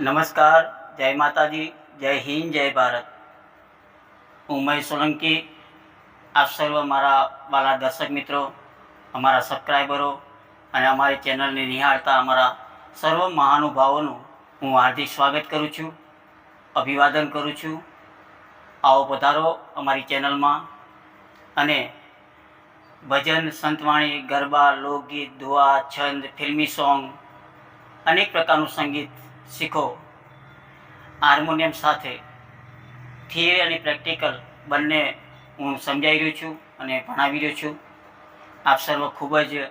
નમસ્કાર, જય માતાજી, જય હિન્દ, જય ભારત. હું મહેશ સોલંકી, આપ સર્વ મારા વાલા દર્શક મિત્રો, અમારા સબસ્ક્રાઈબરો અને અમારી ચેનલને નિહાળતા અમારા સર્વ મહાનુભાવોનું હું હાર્દિક સ્વાગત કરું છું, અભિવાદન કરું છું. આવો પધારો અમારી ચેનલમાં અને ભજન, સંતવાણી, ગરબા, લોકગીત, દુઆ, છંદ, ફિલ્મી સોંગ, અનેક પ્રકારનું સંગીત શીખો. હાર્મોનિયમ સાથે થિયરી અને પ્રેક્ટિકલ બંને હું સમજાવી રહ્યો છું અને ભણાવી રહ્યો છું. આપ સર્વ ખૂબ જ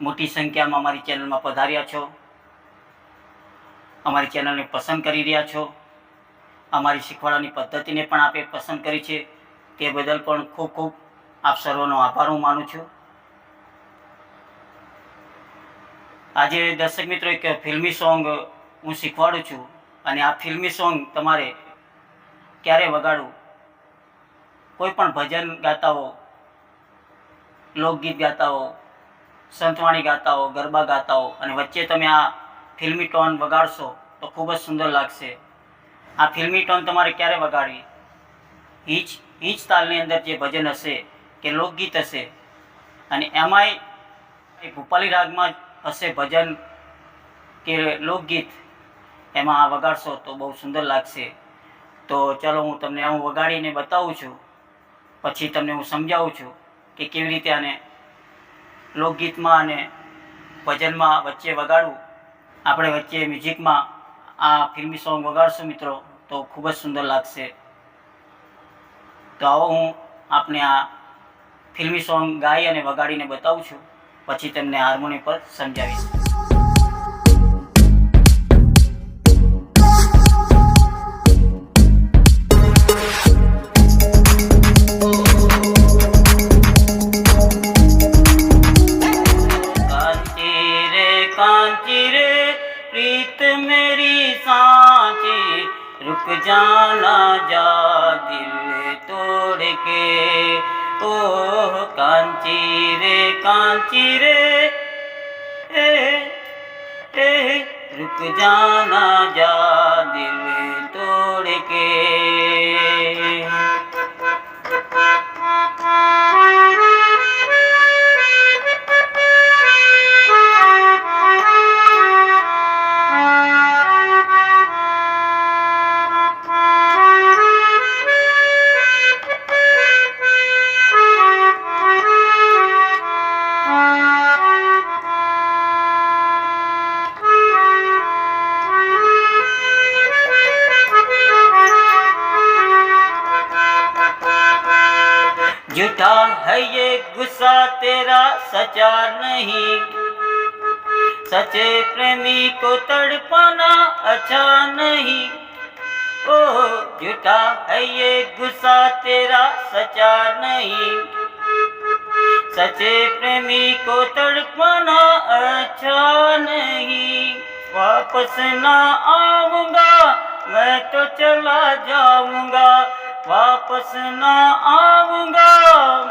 મોટી સંખ્યામાં અમારી ચેનલમાં પધાર્યા છો. અમારી ચેનલને પસંદ કરી રહ્યા છો. અમારી શીખવાડવાની પદ્ધતિને પણ આપે પસંદ કરી છે. તે બદલ પણ ખૂબ ખૂબ આપ સર્વનો આભાર હું માનું છું. આજે દર્શક મિત્રો, એક ફિલ્મી સોંગ હું શીખવાડું છું અને આ ફિલ્મી સોંગ તમારે ક્યારે વગાડવું? કોઈ પણ ભજન ગાતા હો લોકગીત ગાતા હો સંતવાણી ગાતા હો ગરબા ગાતા હો અને વચ્ચે તમે આ ફિલ્મી ટોન વગાડશો તો ખૂબ જ સુંદર લાગશે. આ ફિલ્મી ટોન તમારે ક્યારે વગાડવી? ઈચ ઈચ તાલની અંદર જે ભજન હશે, કે લોકગીત હશે, અને એમાંય એ ભૂપાલી રાગમાં હશે ભજન કે લોકગીત? એમાં આ વગાડશો તો બહુ સુંદર લાગશે. તો ચલો હું તમને હું વગાડીને બતાવું છું. પછી તમને હું સમજાવું છું કે કેવી રીતે આને લોકગીતમાં અને ભજનમાં વચ્ચે વગાડવું. આપણે વચ્ચે મ્યુઝિકમાં આ ફિલ્મી સોંગ વગાડશું મિત્રો, તો ખૂબ જ સુંદર લાગશે. તો આવો હું આપને આ ફિલ્મી સોંગ ગાઈ અને વગાડીને બતાવું છું. પછી તમને હાર્મોનિયમ પર સમજાવીશ. जाना जा दिल तोड़ के ओ कांची रे कांची रे ए, ए, रुक जाना जा दिल तोड़ के झूठा है ये गुस्सा तेरा सचा नहीं सच्चे प्रेमी को तड़पाना अच्छा नहीं ओ झूठा है ये गुस्सा तेरा सचा नहीं सच्चे प्रेमी को तड़पाना अच्छा नहीं वापस ना आऊंगा मैं तो चला जाऊंगा واپس نہ آؤں گا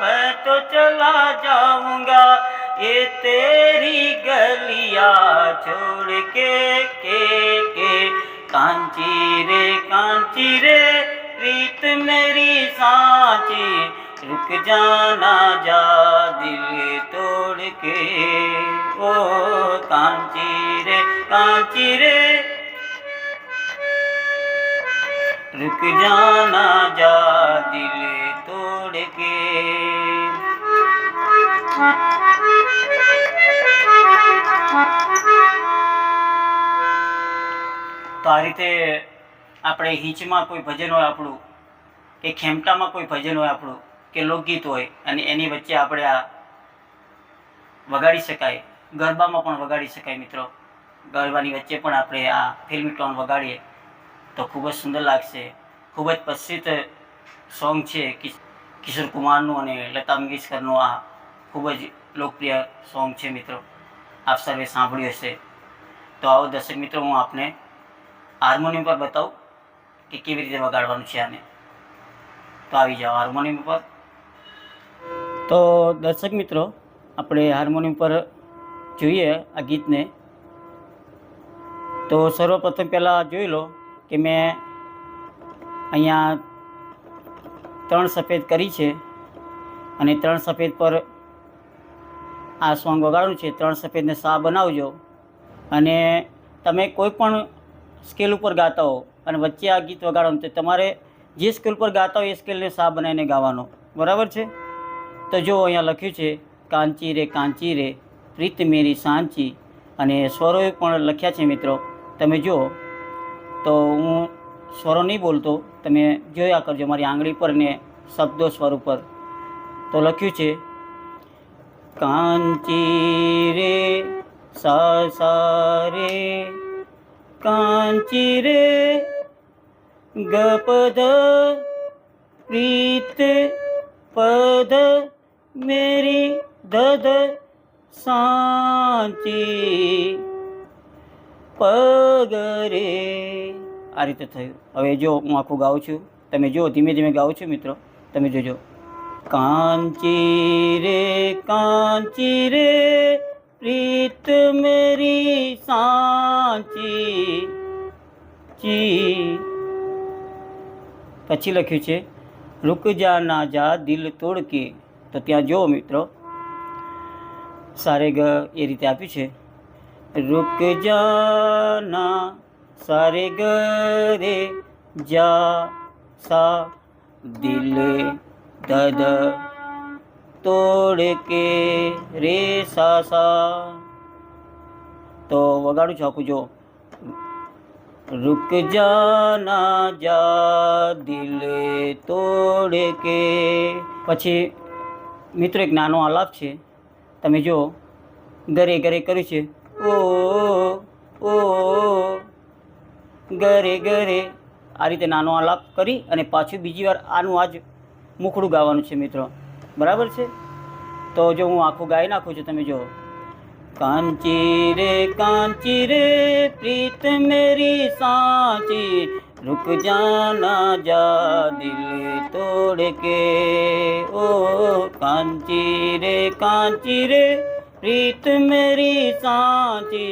میں تو چلا جاؤں گا یہ تیری گلیاں چھوڑ کے کے کے۔ کانچی رے کانچی رے ریت میری سانچی۔ رک جانا جا، دل توڑ کے۔ کانچی رے کانچی رے۔ रुक जाना जा दिल तोड़ के તો આ રીતે આપણે હિંચમાં કોઈ ભજન હોય આપણું કે ખેમટામાં કોઈ ભજન હોય આપણું કે લોકગીત હોય અને એની વચ્ચે આપણે આ વગાડી શકાય ગરબામાં પણ વગાડી શકાય મિત્રો ગરબાની વચ્ચે પણ આપણે આ ફિલ્મી ટોન વગાડીએ તો ખૂબ જ સુંદર લાગશે. ખૂબ જ પ્રસિદ્ધ સોંગ છે કિશોર કુમારનું અને લતા મંગેશકરનું આ ખૂબ જ લોકપ્રિય સોંગ છે મિત્રો. આપ સર્વે સાંભળ્યું હશે. તો આવો દર્શક મિત્રો, હું આપને હાર્મોનિયમ પર બતાવું કે કેવી રીતે વગાડવાનું છે આને. તો આવી જાઓ હાર્મોનિયમ પર. તો દર્શક મિત્રો, આપણે હાર્મોનિયમ પર જોઈએ આ ગીતને. તો સર્વપ્રથમ પહેલાં જોઈ લો. કે મેં અહીંયા ત્રણ સફેદ કરી છે અને ત્રણ સફેદ પર આ સોંગ વગાડવું છે. ત્રણ સફેદને સા બનાવજો અને તમે કોઈ પણ સ્કેલ ઉપર ગાતા હો અને વચ્ચે આ ગીત વગાડવાનું તો તમારે જે સ્કેલ ઉપર ગાતા હોય એ સ્કેલને સા બનાવીને ગાવાનો. બરાબર છે? તો જો અહીંયા લખ્યું છે, કાંચી રે કાંચી રે, પ્રીત મેરી સાંચી અને સ્વરોએ પણ લખ્યા છે મિત્રો. તમે જુઓ. તો હું સ્વરો નહીં બોલતો, તમે જોયા કરજો મારી આંગળી પર ને શબ્દો સ્વર ઉપર. તો લખ્યું છે, કાંચી રે સા સા રે, કાંચી રે, ગપદ પ્રીત પદ મેરી ધધ સાચી. પગરે. આ રીતે થયું. હવે જો હું આખું ગાઉં છું. તમે જો ધીમે ધીમે ગાઉં છું મિત્રો. તમે જોજો. કાંચી રે કાંચી રે, પ્રીત મેરી સાચી ચી. પછી લખ્યું છે, રૂક જા ના જા દિલ તોડ કે તો ત્યાં જો મિત્રો સારે ગ એ રીતે આપ્યું છે. રૂક જાના સારે ગ રે જા સા દિલ દદ તોડ કે રે સા સા તો વગાડું છું આખું જો रुक जाना જા દિલ તોડ કે પછી મિત્રો એક નાનો આલાપ છે તમે જો ગરે ગરે કર્યું છે ઓ ઓ ગરે ગરે આ રીતે નાનો આલાપ કરી અને પાછું બીજી વાર આનું આજ મુખડું ગાવાનું છે મિત્રો બરાબર છે તો જો હું આખું ગાઈ નાખું છું તમે જો કાંચી રે કાંચી રે પ્રીત મેરી સાચી रुक जाना जा दिल तोड़ के ओ कांची रे कांची रे प्रीत मेरी सांची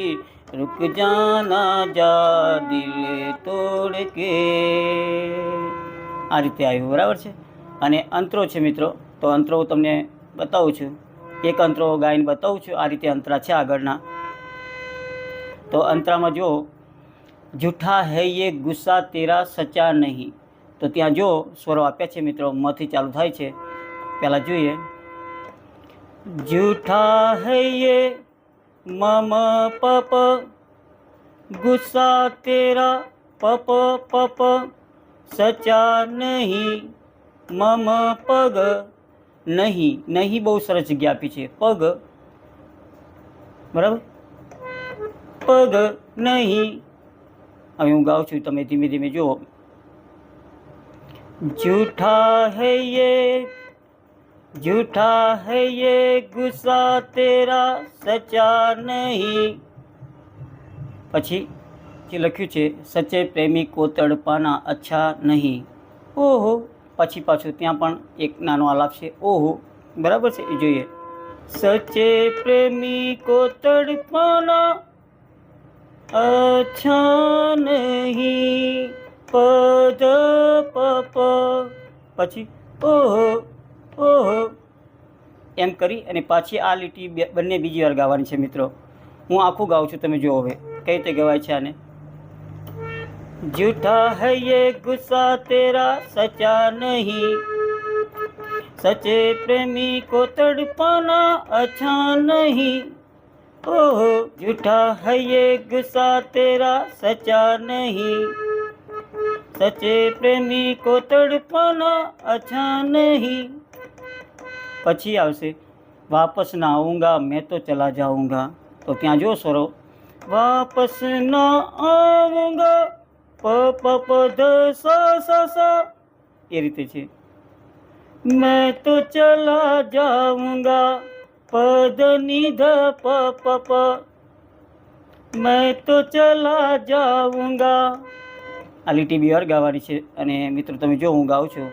रुक जाना જા દિલ તોડ કે આ રીતે આવ્યું બરાબર છે અને અંતરો છે મિત્રો તો અંતરો હું તમને બતાવું છું એક અંતરો ગાઈને બતાવું છું આ રીતે અંતરા છે આગળના તો અંતરામાં જો જૂઠા હૈ યે ગુસ્સા તેરા સચા નહીં તો ત્યાં જો સ્વરો આપ્યા છે મિત્રો મથી ચાલુ થાય છે પહેલાં જોઈએ જૂઠા હૈ યે મમ પપ ગુસ્સા તેરા પપ પપ સચા નહીં મમ પગ નહીં નહીં બહુ સરસ જગ્યા આપી છે પગ બરાબર પગ નહીં હવે હું ગાઉં છું તમે ધીમે ધીમે જુઓ જૂઠા है ये जूठा है ये गुस्सा तेरा सच्चा नहीं પછી જે લખ્યું છે સચ્ચે પ્રેમી કો તડપાના અચ્છા નહીં ઓહો પછી પાછું ત્યાં પણ એક નાનો આલાપ છે ઓહો બરાબર છે એ જોઈએ સચ્ચે પ્રેમી કો તડપાના અચ્છા નહીં પદ પપ પછી ઓહો ઓહો એમ કરી અને પાછી આ લીટી બે- બંને બીજી વાર ગાવાની છે મિત્રો હું આખું ગાઉં છું તમે જુઓ હવે કઈ રીતે ગવાય છે આને જૂઠા है ये गुस्सा तेरा सच्चा नहीं सच्चे प्रेमी को तड़पाना अच्छा नहीं ओहो झूठा है ये गुस्सा तेरा सच्चा नहीं सच्चे प्रेमी को तड़पाना अच्छा नहीं પછી આવશે, વાપસ ના આઉંગા મેં તો ચલા જાઉંગા તો ત્યાં જો સરો વાપસ ના આઉંગા પ પ પ ધ, સ સ સ. એ રીતે છે. મેં તો ચલા જાઉંગા પદ ધ પ પ પ. મેં તો ચલા જાઉંગા આ લીટી બી અર ગાવાની છે અને મિત્રો, તમે જો હું ગાઉં છું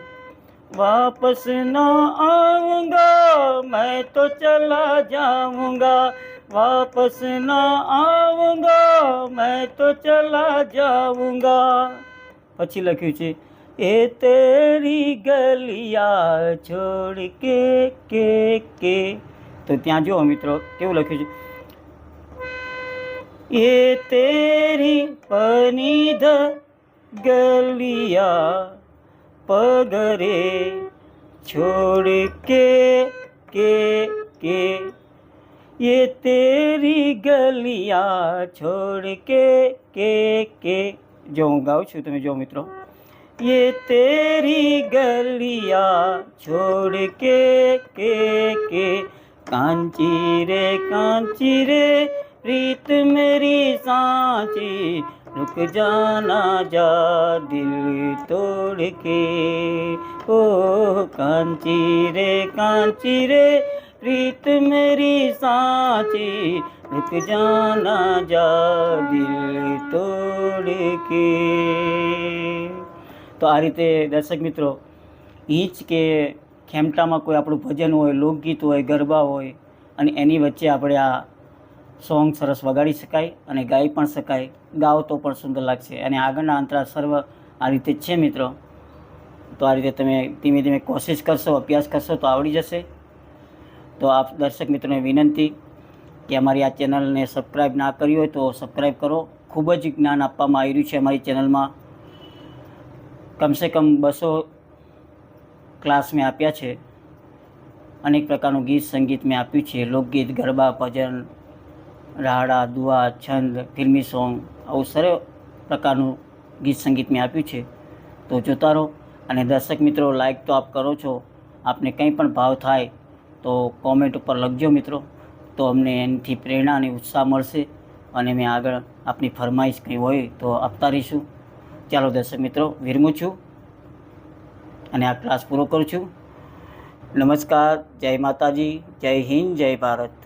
واپس نہ آؤں گا میں تو چلا جاؤں گا واپس نہ آؤں گا میں تو چلا جاؤں گا اچھی لکھی چی۔ اے تیری گلیا چھوڑ کے کے کے۔ તો ત્યાં જુઓ મિત્રો કેવું લખ્યું છે એ તેરી પનિધ ગલિયા પગરે છોડ કે કે કે ये तेरी गलियां छोड़ के के के જો હું ગાઉં છું તમે જો મિત્રો ये तेरी गलियां छोड़ के के के कांची रे कांची रे प्रीत मेरी सांची रुक जाना जा दिल तोड़ के ओ कांची रे कांची रे प्रीत मेरी सांची रुक जाना जा દિલ તોડ કે તો આ રીતે દર્શક મિત્રો ઈચ કે ખેમટામાં કોઈ આપણું ભજન હોય લોકગીત હોય ગરબા હોય અને એની વચ્ચે આપણે આ સોંગ સરસ વગાડી શકાય અને ગાઈ પણ શકાય. ગાઓ તો પણ સુંદર લાગશે. અને આગળના અંતરા સર્વ આ રીતે છે મિત્રો. તો આ રીતે તમે ધીમે ધીમે કોશિશ કરશો, અભ્યાસ કરશો તો આવડી જશે. તો આપ દર્શક મિત્રોને વિનંતી કે અમારી આ ચેનલને સબસ્ક્રાઈબ ના કરી હોય તો સબસ્ક્રાઈબ કરો. ખૂબ જ જ્ઞાન આપવામાં આવી રહ્યું છે અમારી ચેનલમાં. કમસે કમ બસો ક્લાસ મેં આપ્યા છે. અનેક પ્રકારનું ગીત સંગીત મેં આપ્યું છે. લોકગીત, ગરબા, ભજન રાહડા દુઆ, છંદ ફિલ્મી સોંગ આવું સર્વ પ્રકારનું ગીત સંગીત મેં આપ્યું છે. તો જોતા રહો અને દર્શક મિત્રો લાઈક તો આપ કરો છો. આપને કંઈ પણ ભાવ થાય તો કોમેન્ટ ઉપર લખજો મિત્રો. તો અમને એનાથી પ્રેરણા અને ઉત્સાહ મળશે અને મેં આગળ આપની ફરમાઈશ કંઈ હોય તો આપતા રહીશું. ચાલો દર્શક મિત્રો, વિરમું છું અને આ ક્લાસ પૂરો કરું છું. નમસ્કાર, જય માતાજી, જય હિન્દ, જય ભારત.